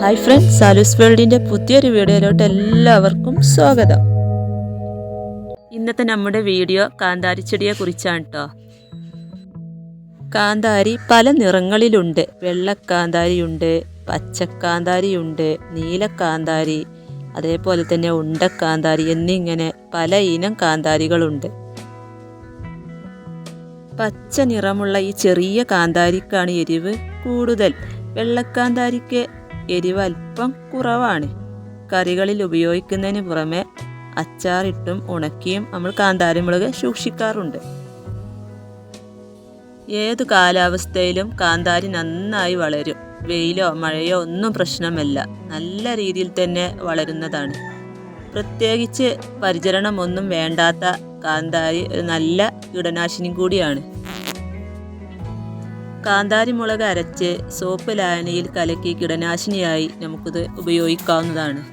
Hi friends സാലൂസ് വേൾഡിന്റെ പുതിയൊരു വീഡിയോയിലോട്ട് എല്ലാവർക്കും സ്വാഗതം. ഇന്നത്തെ നമ്മുടെ വീഡിയോ കാന്താരി ചെടിയെ കുറിച്ചാണ് കേട്ടോ കാന്താരി പല നിറങ്ങളിലുണ്ട്. വെള്ളക്കാന്താരിയുണ്ട് പച്ചക്കാന്താരിയുണ്ട് നീലക്കാന്താരി അതേപോലെ തന്നെ ഉണ്ടക്കാന്താരി എന്നിങ്ങനെ പല ഇനം കാന്താരികളുണ്ട്. പച്ച നിറമുള്ള ഈ ചെറിയ കാന്താരിക്കാണ് എരിവ് കൂടുതൽ. വെള്ളക്കാന്താരിക്ക് എരിവ് അല്പം കുറവാണ്. കറികളിൽ ഉപയോഗിക്കുന്നതിന് പുറമെ അച്ചാറിട്ടും ഉണക്കിയും നമ്മൾ കാന്താരിമുളക് സൂക്ഷിക്കാറുണ്ട്. ഏതു കാലാവസ്ഥയിലും കാന്താരി നന്നായി വളരും. വെയിലോ മഴയോ ഒന്നും പ്രശ്നമല്ല. നല്ല രീതിയിൽ തന്നെ വളരുന്നതാണ്. പ്രത്യേകിച്ച് പരിചരണമൊന്നും വേണ്ടാത്ത കാന്താരി ഒരു നല്ല കീടനാശിനി കൂടിയാണ്. കാന്താരി മുളക് അരച്ച് സോപ്പ് ലായനയിൽ കലക്കി കീടനാശിനിയായി നമുക്കിത് ഉപയോഗിക്കാവുന്നതാണ്.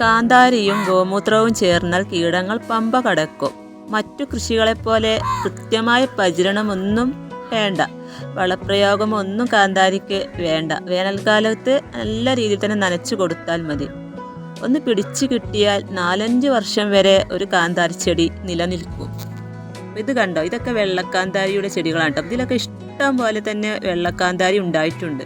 കാന്താരിയും ഗോമൂത്രവും ചേർന്നാൽ കീടങ്ങൾ പമ്പ കടക്കും. മറ്റു കൃഷികളെപ്പോലെ കൃത്യമായ പരിചരണമൊന്നും വേണ്ട. വളപ്രയോഗമൊന്നും കാന്താരിക്ക് വേണ്ട. വേനൽക്കാലത്ത് നല്ല രീതിയിൽ തന്നെ നനച്ചു കൊടുത്താൽ മതി. ഒന്ന് പിടിച്ചു കിട്ടിയാൽ നാലഞ്ച് വർഷം വരെ ഒരു കാന്താരി ചെടി നിലനിൽക്കും. ഇത് കണ്ടോ? ഇതൊക്കെ വെള്ളക്കാന്താരിയുടെ ചെടികളാണ് കേട്ടോ. ഇതിലൊക്കെ ഇഷ്ടം പോലെ തന്നെ വെള്ളക്കാന്താരി ഉണ്ടായിട്ടുണ്ട്.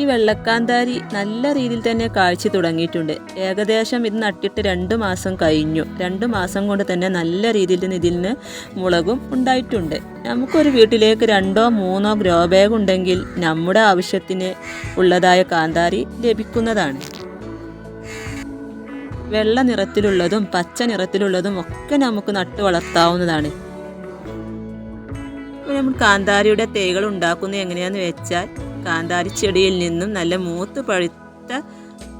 ഈ വെള്ളക്കാന്താരി നല്ല രീതിയിൽ തന്നെ കാഴ്ച തുടങ്ങിയിട്ടുണ്ട്. ഏകദേശം ഇത് നട്ടിട്ട് രണ്ട് മാസം കഴിഞ്ഞു. രണ്ട് മാസം കൊണ്ട് തന്നെ നല്ല രീതിയിൽ തന്നെ ഇതിൽ നിന്ന് മുളകും ഉണ്ടായിട്ടുണ്ട്. നമുക്കൊരു വീട്ടിലേക്ക് രണ്ടോ മൂന്നോ ഗ്രോ ബാഗ് ഉണ്ടെങ്കിൽ നമ്മുടെ ആവശ്യത്തിന് ഉള്ളതായ കാന്താരി ലഭിക്കുന്നതാണ്. വെള്ള നിറത്തിലുള്ളതും പച്ച നിറത്തിലുള്ളതും ഒക്കെ നമുക്ക് നട്ടു വളർത്താവുന്നതാണ്. നമ്മൾ കാന്താരിയുടെ തൈകൾ ഉണ്ടാക്കുന്നത് എങ്ങനെയാന്ന് വെച്ചാൽ കാന്താരി ചെടിയിൽ നിന്നും നല്ല മൂത്ത് പഴുത്ത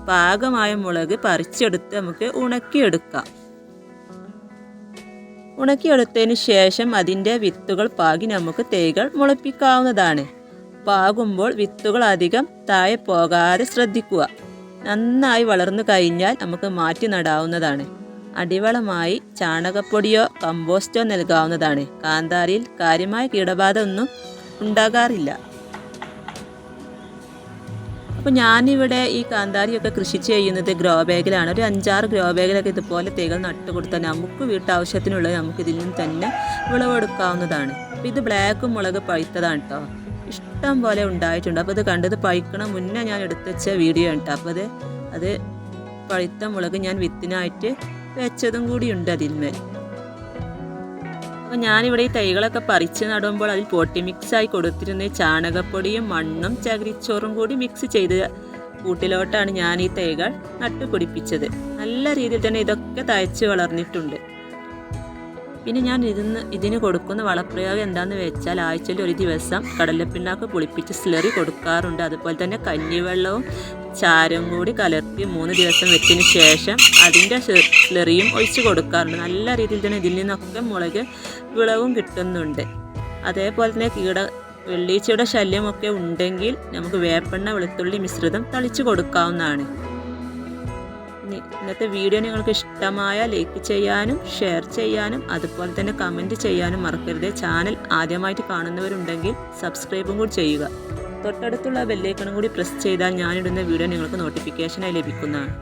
പാകമായ മുളക് പറിച്ചെടുത്ത് നമുക്ക് ഉണക്കിയെടുക്കാം. ഉണക്കിയെടുത്തതിന് ശേഷം അതിന്റെ വിത്തുകൾ പാകി നമുക്ക് തൈകൾ മുളപ്പിക്കാവുന്നതാണ്. പാകുമ്പോൾ വിത്തുകൾ അധികം താഴെ പോകാതെ ശ്രദ്ധിക്കുക. നന്നായി വളർന്നു കഴിഞ്ഞാൽ നമുക്ക് മാറ്റി നടാവുന്നതാണ്. അടിവളമായി ചാണകപ്പൊടിയോ കമ്പോസ്റ്റോ നൽകാവുന്നതാണ്. കാന്താരിയിൽ കാര്യമായ കീടബാധ ഒന്നും ഉണ്ടാകാറില്ല. അപ്പോൾ ഞാനിവിടെ ഈ കാന്താരിയൊക്കെ കൃഷി ചെയ്യുന്നത് ഗ്രോ ബാഗിലാണ്. ഒരു അഞ്ചാറ് ഗ്രോ ബാഗിലൊക്കെ ഇതുപോലെ തൈകൾ നട്ടു കൊടുത്താൽ നമുക്ക് വീട്ടാവശ്യത്തിനുള്ളത് നമുക്ക് ഇതിൽ നിന്ന് തന്നെ വിളവെടുക്കാവുന്നതാണ്. അപ്പോൾ ഇത് ബ്ലാക്ക് മുളക് പഴുത്തതാണ് കേട്ടോ ഇഷ്ടം പോലെ ഉണ്ടായിട്ടുണ്ട്. അപ്പോൾ ഇത് കണ്ടത് പഴുക്കണ മുന്നേ ഞാൻ എടുത്തുവെച്ച വീഡിയോ ഉണ്ട് അപ്പോൾ അത് അത് പഴുത്ത മുളക് ഞാൻ വിത്തിനായിട്ട് വെച്ചതും കൂടി ഉണ്ട് അതിന്മേൽ അപ്പോൾ ഞാനിവിടെ ഈ തൈകളൊക്കെ പറിച്ച് നടുമ്പോൾ അതിൽ പൊട്ടി മിക്സായി കൊടുത്തിരുന്ന ചാണകപ്പൊടിയും മണ്ണും ചകിരിച്ചോറും കൂടി മിക്സ് ചെയ്ത് കൂട്ടിലോട്ടാണ് ഞാൻ ഈ തൈകൾ നട്ടുപിടിപ്പിച്ചത്. നല്ല രീതിയിൽ തന്നെ ഇതൊക്കെ തയ്ച്ച് വളർന്നിട്ടുണ്ട്. പിന്നെ ഞാൻ ഇതിന് ഇതിന് കൊടുക്കുന്ന വളപ്രയോഗം എന്താണെന്ന് വെച്ചാൽ ആഴ്ചയിൽ ഒരു ദിവസം കടലപ്പിണ്ണാക്ക് പുളിപ്പിച്ച് സ്ലറി കൊടുക്കാറുണ്ട്. അതുപോലെ തന്നെ കഞ്ഞിവെള്ളവും ചാരം കൂടി കലർത്തി മൂന്ന് ദിവസം വെച്ചതിന് ശേഷം അതിന്റെ സ്ലറിയും ഒഴിച്ച് കൊടുക്കാറുണ്ട്. നല്ല രീതിയിൽ തന്നെ ഇതിൽ നിന്നൊക്കെ മുളക് വിളവും കിട്ടുന്നുണ്ട്. അതേപോലെ തന്നെ കീട വെള്ളീച്ചയുടെ ശല്യമൊക്കെ ഉണ്ടെങ്കിൽ നമുക്ക് വേപ്പെണ്ണ വെളുത്തുള്ളി മിശ്രിതം തളിച്ചു കൊടുക്കാവുന്നതാണ്. ഇന്നത്തെ വീഡിയോ നിങ്ങൾക്ക് ഇഷ്ടമായ ലൈക്ക് ചെയ്യാനും ഷെയർ ചെയ്യാനും അതുപോലെ തന്നെ കമന്റ് ചെയ്യാനും മറക്കരുത്. ചാനൽ ആദ്യമായിട്ട് കാണുന്നവരുണ്ടെങ്കിൽ സബ്സ്ക്രൈബും കൂടി ചെയ്യുക. തൊട്ടടുത്തുള്ള ബെല്ലേക്കണം കൂടി പ്രസ് ചെയ്താൽ ഞാനിടുന്ന വീഡിയോ നിങ്ങൾക്ക് നോട്ടിഫിക്കേഷനായി ലഭിക്കുന്നതാണ്.